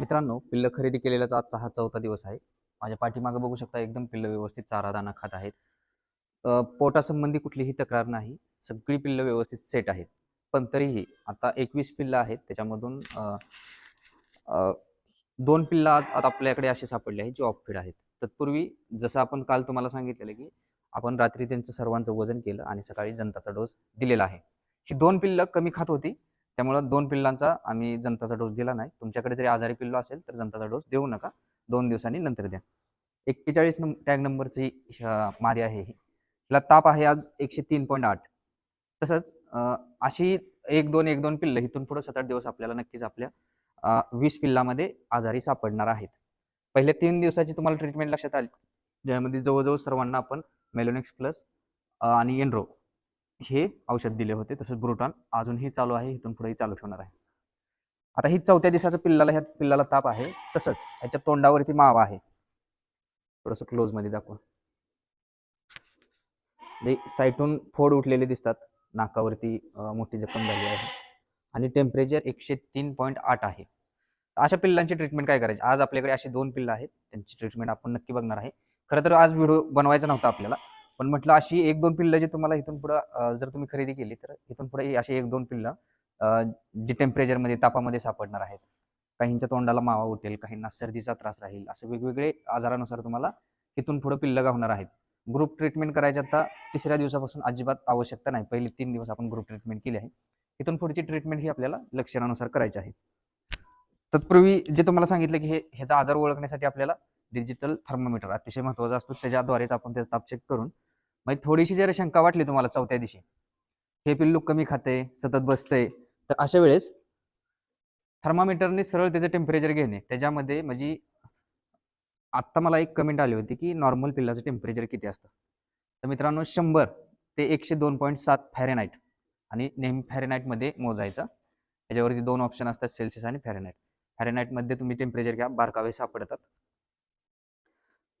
मित्रांनो पिल्लं खरेदी केलेल्याचा आजचा हा चौथा दिवस आहे. माझ्या पाठीमागं बघू शकता एकदम पिल्लं व्यवस्थित चारा दाना खात आहेत. पोटासंबंधी कुठलीही तक्रार नाही. सगळी पिल्लं व्यवस्थित सेट आहेत. पण तरीही आता एकवीस पिल्लं आहेत. त्याच्यामधून दोन पिल्लं आता आपल्याकडे असे सापडले आहेत जे ऑफ फीड आहेत. तत्पूर्वी जसं आपण काल तुम्हाला सांगितलेलं की आपण रात्री त्यांचं सर्वांचं वजन केलं आणि सकाळी जनताचा डोस दिलेला आहे. ही दोन पिल्लं कमी खात होती. त्यामुळं दोन पिल्लांचा आम्ही जनताचा डोस दिला नाही. तुमच्याकडे जरी आजारी पिल्लो असेल तर जनताचा डोस देऊ नका. दोन दिवसांनी नंतर द्या. एक्केचाळीस नंबर टॅग नंबरची मारी मादी आहे ही. हिला ताप आहे आज एकशे तीन पॉईंट आठ. तसंच अशी एक दोन एक दोन पिल्लं इथून पुढे सात आठ दिवस आपल्याला नक्कीच आपल्या वीस पिल्लामध्ये आजारी सापडणार आहेत. पहिल्या तीन दिवसाची तुम्हाला ट्रीटमेंट लक्षात आली. ज्यामध्ये जवळजवळ सर्वांना आपण मेलोनेक्स प्लस आणि एनरो हे औषध दिले होते तसंच ब्रुटॉन अजूनही चालू आहे इथून पुढेही चालू ठेवणार आहे. आता ही चौथ्या दिवसाचं पिल्लाला ह्या पिल्लाला ताप आहे तसंच ह्याच्या तोंडावरती मावा आहे. थोडस क्लोजमध्ये दाखवा. ते साईटून फोड उठलेले दिसतात नाकावरती मोठी जखम झाली आहे. आणि टेम्परेचर एकशे तीन पॉईंट आठ आहे. अशा पिल्लांची ट्रीटमेंट काय करायची? आज आपल्याकडे असे दोन पिल्लं आहेत त्यांची ट्रीटमेंट आपण नक्की बघणार आहे. खरं तर आज व्हिडिओ बनवायचा नव्हता आपल्याला पण म्हटलं अशी एक दोन पिल्लं जे तुम्हाला इथून पुढं जर तुम्ही खरेदी केली तर इथून पुढे अशी एक दोन पिल्लं जी टेम्परेचरमध्ये तापामध्ये सापडणार आहेत. काहींच्या तोंडाला मावा उठेल काहींना सर्दीचा त्रास राहील असे वेगवेगळे आजारानुसार तुम्हाला इथून पुढे पिल्ल गावणार आहेत. ग्रुप ट्रीटमेंट करायची आता तिसऱ्या दिवसापासून अजिबात आवश्यकता नाही. पहिले तीन दिवस आपण ग्रुप ट्रीटमेंट केली आहे. इथून पुढची ट्रीटमेंट ही आपल्याला लक्षणानुसार करायची आहे. तत्पूर्वी जे तुम्हाला सांगितलं की हे ह्याचा आजार ओळखण्यासाठी आपल्याला डिजिटल थर्मोमीटर अतिशय महत्त्वाचा असतो. त्याच्याद्वारेच आपण त्याचा ताप चेक करून मग थोडीशी जर शंका वाटली तुम्हाला चौथ्या दिवशी हे पिल्लू कमी खाते सतत बसतंय तर अशा वेळेस थर्मामीटरने सरळ त्याचं टेम्परेचर घेणे. त्याच्यामध्ये म्हणजे आत्ता मला एक कमेंट आली होती की नॉर्मल पिल्लाचं टेम्परेचर किती असतं? तर मित्रांनो शंभर ते एकशे दोन पॉईंट सात फॅरेनाईट आणि नेहमी फॅरेनाईटमध्ये मोजायचा. त्याच्यावरती दोन ऑप्शन असतात सेल्सिअस आणि फॅरेनाईट फॅरेनाईटमध्ये तुम्ही टेम्परेचर घ्या बारकावे सापडतात.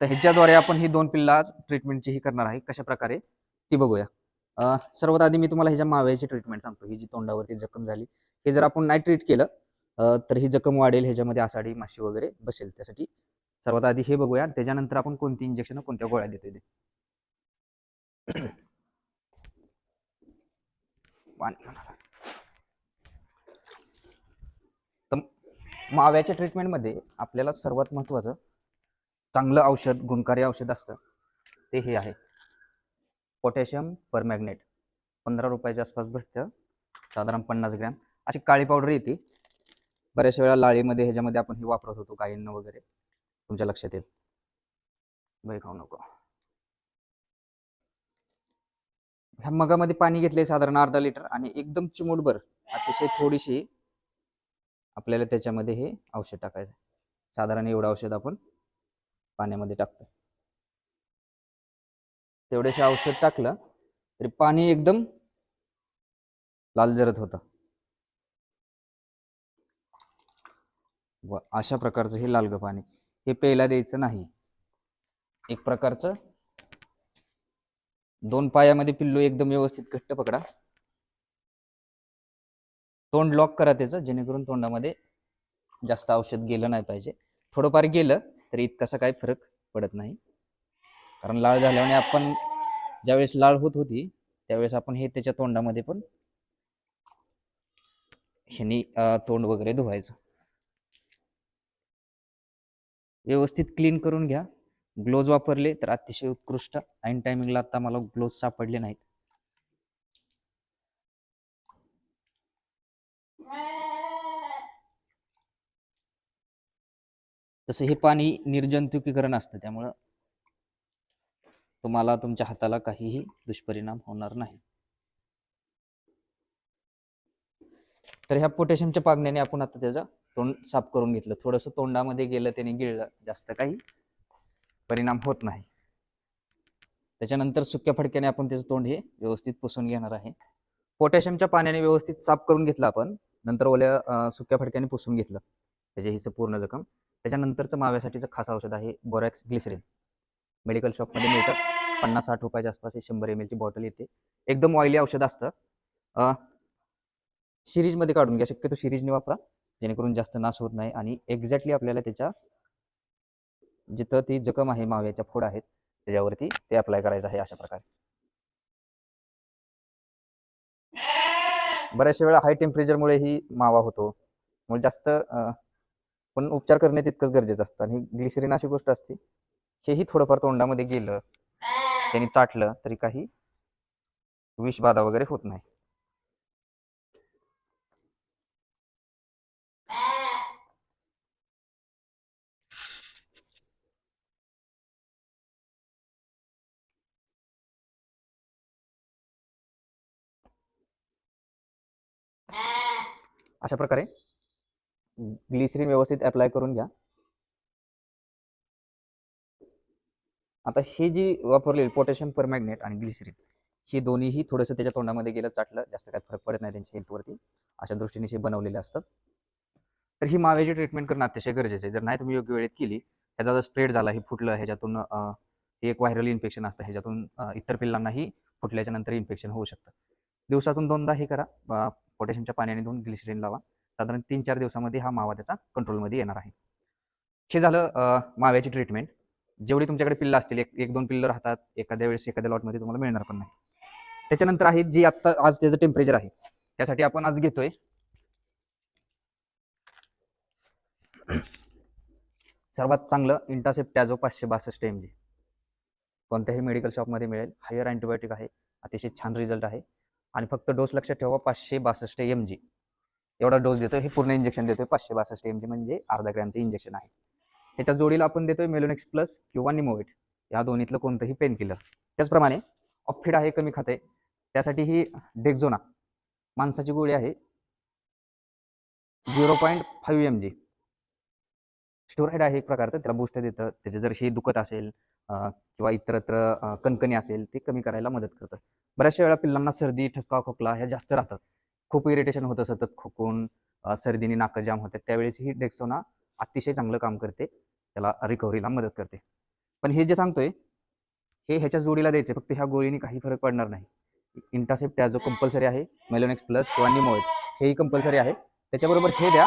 तर ह्याच्याद्वारे आपण ही दोन पिल्ला ट्रीटमेंटची ही करणार आहे कशा प्रकारे ती बघूया. सर्वात आधी मी तुम्हाला ह्याच्या माव्याची ट्रीटमेंट सांगतो. ही जी तोंडावरती जखम झाली हे जर आपण नाही ट्रीट केलं तर ही जखम वाढेल ह्याच्यामध्ये आसाडी माशी वगैरे बसेल. त्यासाठी सर्वात आधी हे बघूया आणि त्याच्यानंतर आपण कोणती इंजेक्शन कोणत्या गोळ्या देतोय ते. तर माव्याच्या ट्रीटमेंटमध्ये आपल्याला सर्वात महत्त्वाचं चांगलं औषध गुणकारी औषध असतं ते हे आहे. पोटॅशियम परमॅग्नेट पंधरा रुपयाच्या आसपास भेटतं साधारण पन्नास ग्रॅम. अशी काळी पावडर येते. बऱ्याचशा वेळा लाळीमध्ये ह्याच्यामध्ये आपण हे वापरत होतो गायींना वगैरे. तुमच्या लक्षात येईल. बाई खाऊ नको. ह्या मगामध्ये पाणी घेतले साधारण अर्धा लिटर आणि एकदम चिमूटभर अतिशय थोडीशी आपल्याला त्याच्यामध्ये हे औषध टाकायचं साधारण एवढं औषध आपण पाण्यामध्ये टाकतो तेवढेसे औषध टाकलं तरी पाणी एकदम लाल जरत होतं. व अशा प्रकारचं हे लालग पाणी. हे प्यायला द्यायचं नाही. एक प्रकारचं दोन पायामध्ये पिल्लू एकदम व्यवस्थित घट्ट पकडा. तोंड लॉक करा त्याचं जेणेकरून तोंडामध्ये जास्त औषध गेलं नाही पाहिजे. थोडंफार गेलं तरी इतकासा काही फरक पडत नाही. कारण लाळ झाल्याने आपण ज्यावेळेस लाळ होत होती त्यावेळेस आपण हे त्याच्या तोंडामध्ये पण ह्यानी तोंड वगैरे धुवायचं. व्यवस्थित क्लीन करून घ्या. ग्लोव्ज वापरले तर अतिशय उत्कृष्ट. ऐन टायमिंगला आता मला ग्लोव्ज सापडले नाहीत. तसं हे पाणी निर्जंतुकीकरण असतं त्यामुळं तुम्हाला तुमच्या हाताला काहीही दुष्परिणाम होणार नाही. तर ह्या पोटॅशियमच्या पागण्याने आपण आता त्याचा तोंड साफ करून घेतलं. थोडंसं तोंडामध्ये गेलं त्याने गिळलं जास्त काही परिणाम होत नाही. त्याच्यानंतर सुक्या फडक्याने आपण त्याचं तोंड हे व्यवस्थित पुसून घेणार आहे. पोटॅशियमच्या पाण्याने व्यवस्थित साफ करून घेतलं आपण नंतर ओल्या सुक्या फडक्याने पुसून घेतलं. त्याच्या हिचं पूर्ण जखम. त्याच्यानंतरचं माव्यासाठीचं खास औषध आहे बोरॅक्स ग्लिसरीन. मेडिकल शॉपमध्ये मिळतं. पन्नास साठ रुपयाच्या आसपास हे शंभर एम ची बॉटल येते. एकदम ऑइली औषध असतं. सिरीजमध्ये काढून घ्या. शक्यतो सिरीजने वापरा. जेणेकरून जास्त नाश होत नाही आणि एक्झॅक्टली आपल्याला त्याच्या जिथं ती जखम आहे माव्याच्या फोड आहेत त्याच्यावरती ते अप्लाय करायचं आहे अशा प्रकारे. बऱ्याचशा वेळा हाय टेम्परेचरमुळे ही मावा होतो. जास्त पण उपचार करणे तितकंच गरजेचं असतं. आणि ग्लिसरीन अशी गोष्ट असते हेही थोडंफार तोंडामध्ये गेलं त्यांनी चाटलं तरी काही विषबाधा वगैरे होत नाही. अशा प्रकारे ग्लिसरीन व्यवस्थित अप्लाय करून घ्या. आता हे जी वापरलेली पोटॅशियम परमॅग्नेट आणि ग्लिसरीन हे दोन्हीही थोडंसं त्याच्या तोंडामध्ये गेलं चाटलं जास्त काय फरक पडत नाही त्यांच्या हेल्थवरती अशा दृष्टीने हे बनवलेले असतात. तर ही माव्याची ट्रीटमेंट करणं अतिशय गरजेचं आहे. जर नाही तुम्ही योग्य वेळेत केली ह्याचा जर स्प्रेड झाला हे फुटलं ह्याच्यातून हे एक व्हायरल इन्फेक्शन असतं ह्याच्यातून इतर पिल्लांनाही फुटल्याच्या नंतर इन्फेक्शन होऊ शकतं. दिवसातून दोनदा हे करा. पोटॅशियमच्या पाण्याने धुवून ग्लिसरीन लावा. साधारण तीन चार दिवसामध्ये हा मावा त्याचा कंट्रोलमध्ये येणार आहे. हे झालं माव्याची ट्रीटमेंट जेवढी तुमच्याकडे पिल्लं असतील एक एक दोन पिल्लं राहतात एखाद्या वेळेस एखाद्या लॉटमध्ये तुम्हाला मिळणार पण नाही. त्याच्यानंतर आहे जी आत्ता आज त्याचं टेम्परेचर आहे त्यासाठी आपण आज घेतोय. सर्वात चांगलं इंटासेप्ट टॅझो पाचशे बासष्ट एम जी कोणत्याही मेडिकल शॉपमध्ये मिळेल. हायर अँटीबायोटिक आहे अतिशय छान रिझल्ट आहे. आणि फक्त डोस लक्षात ठेवा पाचशे बासष्ट एम जी एवढा डोस देतोय हे पूर्ण इंजेक्शन देतोय पाचशे बासष्ट एम जी म्हणजे अर्धा ग्रॅमचं इंजेक्शन आहे. ह्याच्या जोडीला आपण देतोय मेलोनेक्स प्लस किंवा निमोवेट या दोन्हीतलं कोणतंही पेन किलर त्याचप्रमाणे ऑफिड आहे कमी खाते. त्यासाठी ही डेक्झोना माणसाची गोळी आहे. Zero point five M G steroid आहे एक प्रकारचं त्याला बूस्ट देतं. त्याचे जर हे दुखत असेल किंवा इतरत्र कणकणी असेल ते कमी करायला मदत करतं. बऱ्याचशा वेळा पिल्लांना सर्दी ठसका खोकला ह्या जास्त राहतात. खूप इरिटेशन होतं सतत खोकून सर्दीने नाकं जाम होते त्यावेळेस ही डेक्सोना अतिशय चांगलं काम करते. त्याला रिकव्हरीला मदत करते. पण हे जे सांगतोय हे ह्याच्या जोडीला द्यायचे फक्त ह्या गोळीने काही फरक पडणार नाही. इंटासेप टॅझो कंपल्सरी आहे. मेलोनेक्स प्लस किंवा निमोएट हेही कंपल्सरी आहे. त्याच्याबरोबर हे द्या.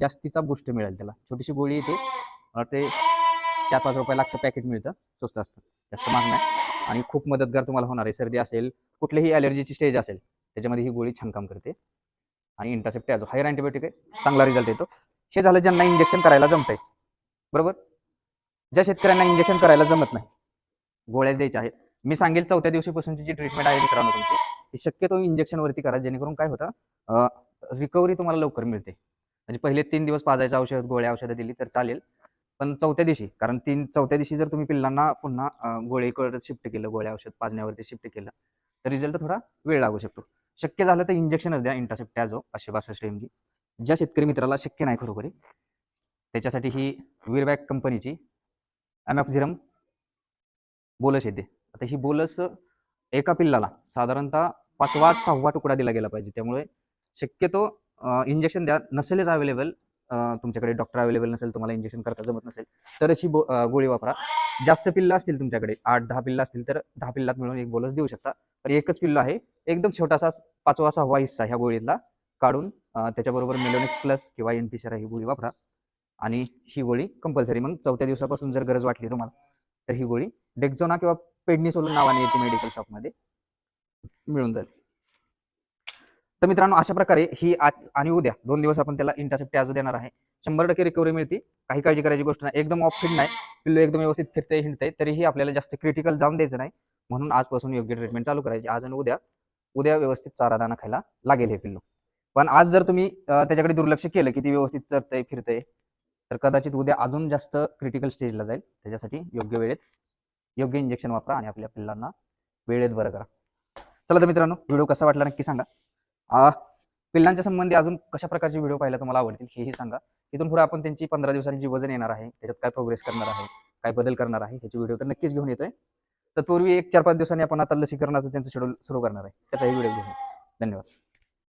जास्तीचा बूस्ट मिळेल त्याला. छोटीशी गोळी येते. मला वाटते चार पाच रुपये लागतं पॅकेट मिळतं. स्वस्त असतं. जास्त महाग नाही. आणि खूप मदतगार तुम्हाला होणार आहे. सर्दी असेल कुठलीही ॲलर्जीची स्टेज असेल त्याच्यामध्ये ही गोळी छान काम करते. आणि इंटरसेप्ट टॅझो हायर अँटीबायोटिक आहे. चांगला रिझल्ट येतो. हे झालं ज्यांना इंजेक्शन करायला जमतंय. बरोबर? ज्या शेतकऱ्यांना इंजेक्शन करायला जमत नाही गोळ्याच द्यायच्या आहेत. मी सांगेल चौथ्या दिवशीपासूनची जी ट्रीटमेंट आहे मित्रांनो तुमची ही शक्यतो इंजेक्शन वरती करा. जेणेकरून काय होतं रिकव्हरी तुम्हाला लवकर मिळते. म्हणजे पहिले तीन दिवस पाजायचं औषध गोळ्या औषधं दिली तर चालेल. पण चौथ्या दिवशी कारण तीन चौथ्या दिवशी जर तुम्ही पिल्लांना पुन्हा गोळीकडे शिफ्ट केलं गोळ्या औषध पाजण्यावरती शिफ्ट केलं तर रिझल्ट थोडा वेळ लागू शकतो. शक्य झालं तर इंजेक्शनच द्या इंटासेप्ट टॅझो पाचशे बासष्ट एम जी. ज्या शेतकरी मित्राला शक्य नाही खरोखरी त्याच्यासाठी ही वीरबॅक कंपनीची अमॅक्झिरम बोलस येते. आता ही बोलस एका पिल्लाला साधारणतः पाचवा सहावा तुकडा दिला गेला पाहिजे. त्यामुळे शक्यतो इंजेक्शन द्या नसेलच अवेलेबल तुमच्याकडे डॉक्टर अवेलेबल नसेल तुम्हाला इंजेक्शन करता जमत नसेल तर अशी गोळी वापरा. जास्त पिल्लं असतील तुमच्याकडे आठ दहा पिल्लं असतील तर दहा पिल्लात मिळून एक बोलस देऊ शकता. तर एकच पिल्लं आहे एकदम छोटासा पाचवा सहावा हिस्सा ह्या गोळीतला काढून त्याच्याबरोबर मेलोनिक्स प्लस किंवा एन पी ही गोळी वापरा. आणि ही गोळी कंपल्सरी मग चौथ्या दिवसापासून जर गरज वाटली तुम्हाला तर ही गोळी डेक्झोना किंवा पेडनिसोलून नावाने येते मेडिकल शॉपमध्ये मिळून जाईल. तर मित्रांनो अशा प्रकारे ही आज आणि उद्या दोन दिवस आपण त्याला इंटरसेप्ट आज देणार आहे. शंभर टक्के रिकव्हरी मिळते. काही काळजी करायची गोष्ट नाही. एकदम ऑफ फिट नाही. पिल्लू एकदम व्यवस्थित फिरते हिंडते तरीही आपल्याला जास्त क्रिटिकल जाऊन द्यायचं नाही. म्हणून आजपासून योग्य ट्रीटमेंट चालू करायची. आज आणि उद्या. उद्या व्यवस्थित चारा दाना खायला लागेल हे पिल्लू. पण आज जर तुम्ही त्याच्याकडे दुर्लक्ष केलं की ती व्यवस्थित चरतंय फिरतंय तर कदाचित उद्या अजून जास्त क्रिटिकल स्टेजला जाईल. त्याच्यासाठी योग्य वेळेत योग्य इंजेक्शन वापरा आणि आपल्या पिल्लांना वेळेत बरं करा. चला तर मित्रांनो व्हिडिओ कसा वाटला नक्की सांगा. पिल्लांच्या संबंधी अजून कशा प्रकारचे व्हिडिओ पाहायला तुम्हाला आवडतील हेही सांगा. इथून पुढे आपण त्यांची पंधरा दिवसांनी जी वजन येणार आहे त्याच्यात काय प्रोग्रेस करणार आहे काय बदल करणार आहे ह्याची व्हिडिओ तर नक्कीच घेऊन येतोय. तत्पूर्वी एक चार पाच दिवसांनी आपण आता लसीकरणाचं त्यांचं शेड्यूल सुरू करणार आहे. त्याचाही व्हिडिओ घेऊन धन्यवाद.